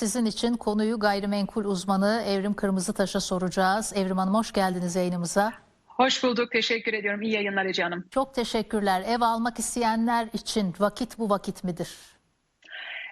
Sizin için konuyu gayrimenkul uzmanı Evrim Kırmızıtaş'a soracağız. Evrim Hanım hoş geldiniz yayınımıza. Hoş bulduk. Teşekkür ediyorum. İyi yayınlar Ece Hanım. Çok teşekkürler. Ev almak isteyenler için vakit bu vakit midir?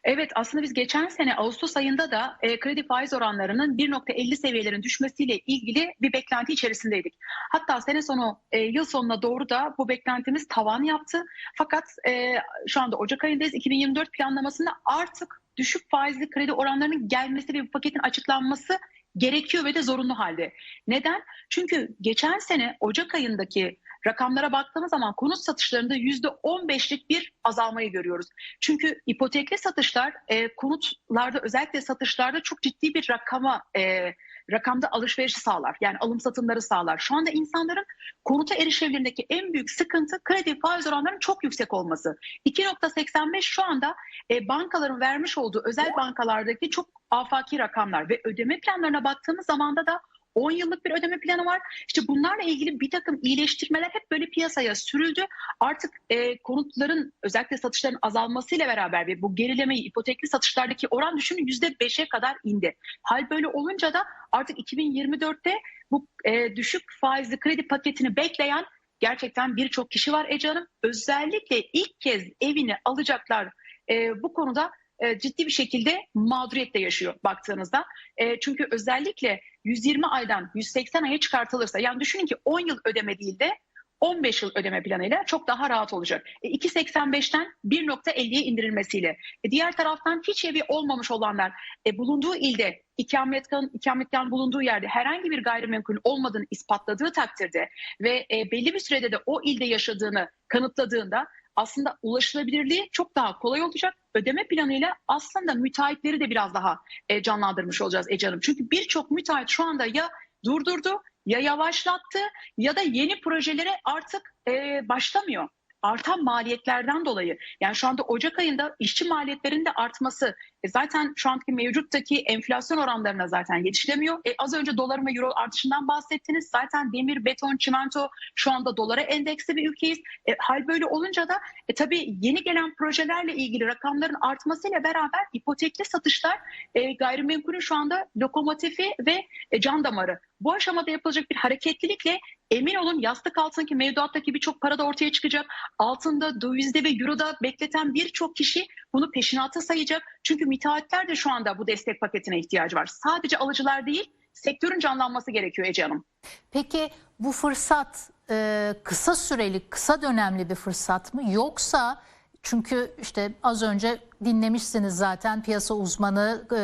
Evet aslında biz geçen sene Ağustos ayında da e, kredi faiz oranlarının 1.50 seviyelerin düşmesiyle ilgili bir beklenti içerisindeydik. Hatta sene sonu e, yıl sonuna doğru da bu beklentimiz tavan yaptı. Fakat e, şu anda Ocak ayındayız. 2024 planlamasında artık düşük faizli kredi oranlarının gelmesi ve bu paketin açıklanması gerekiyor ve de zorunlu halde. Neden? Çünkü geçen sene Ocak ayındaki rakamlara baktığımız zaman konut satışlarında %15'lik bir azalmayı görüyoruz. Çünkü ipotekli satışlar e, konutlarda özellikle satışlarda çok ciddi bir rakama e, rakamda alışverişi sağlar. Yani alım satımları sağlar. Şu anda insanların konuta erişimlerindeki en büyük sıkıntı kredi faiz oranlarının çok yüksek olması. 2.85 şu anda e, bankaların vermiş olduğu özel bankalardaki çok afaki rakamlar ve ödeme planlarına baktığımız zaman da 10 yıllık bir ödeme planı var. İşte bunlarla ilgili bir takım iyileştirmeler hep böyle piyasaya sürüldü. Artık e, konutların özellikle satışların azalmasıyla beraber ve bu gerilemeyi ipotekli satışlardaki oran düşünün %5'e kadar indi. Hal böyle olunca da artık 2024'te bu e, düşük faizli kredi paketini bekleyen gerçekten birçok kişi var Ece Hanım. Özellikle ilk kez evini alacaklar e, bu konuda e, ciddi bir şekilde mağduriyetle yaşıyor baktığınızda. E, çünkü özellikle 120 aydan 180 aya çıkartılırsa yani düşünün ki 10 yıl ödeme değil de 15 yıl ödeme planıyla çok daha rahat olacak. E, 2.85'ten 1.50'ye indirilmesiyle. E, diğer taraftan hiç evi olmamış olanlar e, bulunduğu ilde ikametgahın ikametgahın bulunduğu yerde herhangi bir gayrimenkul olmadığını ispatladığı takdirde ve e, belli bir sürede de o ilde yaşadığını kanıtladığında aslında ulaşılabilirliği çok daha kolay olacak. Ödeme planıyla aslında müteahhitleri de biraz daha e, canlandırmış olacağız Ece Hanım. Çünkü birçok müteahhit şu anda ya durdurdu ya yavaşlattı ya da yeni projelere artık e, başlamıyor artan maliyetlerden dolayı yani şu anda Ocak ayında işçi maliyetlerinin de artması e zaten şu anki mevcuttaki enflasyon oranlarına zaten yetişilemiyor. E az önce dolar ve euro artışından bahsettiniz. Zaten demir, beton, çimento şu anda dolara endeksli bir ülkeyiz. E, hal böyle olunca da e, tabii yeni gelen projelerle ilgili rakamların artmasıyla beraber ipotekli satışlar e, gayrimenkulün şu anda lokomotifi ve e, can damarı. Bu aşamada yapılacak bir hareketlilikle emin olun yastık altındaki mevduattaki birçok para da ortaya çıkacak. Altında dövizde ve euroda bekleten birçok kişi bunu peşinata sayacak. Çünkü müteahhitler de şu anda bu destek paketine ihtiyacı var. Sadece alıcılar değil sektörün canlanması gerekiyor Ece Hanım. Peki bu fırsat e, kısa süreli, kısa dönemli bir fırsat mı? Yoksa çünkü işte az önce dinlemişsiniz zaten piyasa uzmanı e,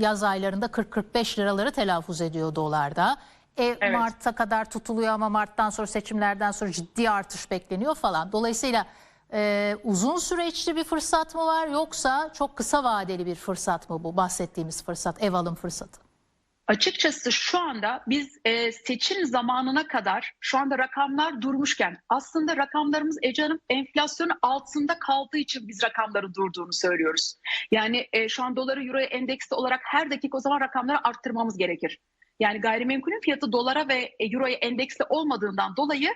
yaz aylarında 40-45 liraları telaffuz ediyor dolarda. E, Evet. Mart'a kadar tutuluyor ama Mart'tan sonra seçimlerden sonra ciddi artış bekleniyor falan. Dolayısıyla e, uzun süreçli bir fırsat mı var yoksa çok kısa vadeli bir fırsat mı bu bahsettiğimiz fırsat, ev alım fırsatı? Açıkçası şu anda biz e, seçim zamanına kadar şu anda rakamlar durmuşken aslında rakamlarımız Ece Hanım enflasyonun altında kaldığı için biz rakamları durduğunu söylüyoruz. Yani e, şu an doları euroya endeksli olarak her dakika o zaman rakamları arttırmamız gerekir. Yani gayrimenkulün fiyatı dolara ve e, euroya endeksli olmadığından dolayı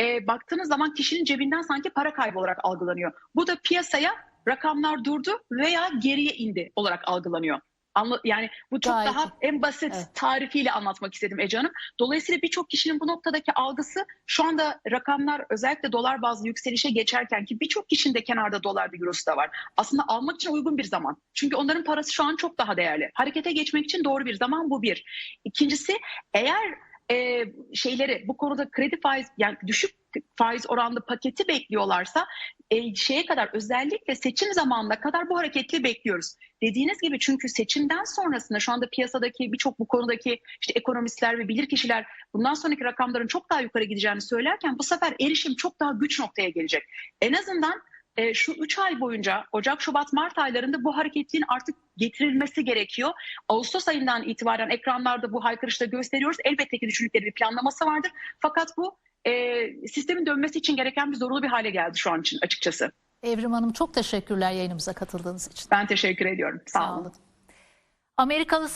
e, baktığınız zaman kişinin cebinden sanki para kaybı olarak algılanıyor. Bu da piyasaya rakamlar durdu veya geriye indi olarak algılanıyor. Anla, yani bu çok Gayet daha en basit Evet. tarifiyle anlatmak istedim Ece Hanım. Dolayısıyla birçok kişinin bu noktadaki algısı şu anda rakamlar özellikle dolar bazlı yükselişe geçerken ki birçok kişinin de kenarda dolar bir eurosu da var. Aslında almak için uygun bir zaman. Çünkü onların parası şu an çok daha değerli. Harekete geçmek için doğru bir zaman bu bir. İkincisi eğer e, şeyleri bu konuda kredi faiz yani düşük faiz oranlı paketi bekliyorlarsa e, şeye kadar özellikle seçim zamanına kadar bu hareketli bekliyoruz. Dediğiniz gibi çünkü seçimden sonrasında şu anda piyasadaki birçok bu konudaki işte ekonomistler ve bilirkişiler bundan sonraki rakamların çok daha yukarı gideceğini söylerken bu sefer erişim çok daha güç noktaya gelecek. En azından e, şu 3 ay boyunca Ocak, Şubat, Mart aylarında bu hareketliğin artık getirilmesi gerekiyor. Ağustos ayından itibaren ekranlarda bu haykırışta gösteriyoruz. Elbette ki düşündükleri bir planlaması vardır. Fakat bu e, sistemin dönmesi için gereken bir zorunlu bir hale geldi şu an için açıkçası. Evrim Hanım çok teşekkürler yayınımıza katıldığınız için. Ben teşekkür ediyorum. Sağ, olun. Amerikalı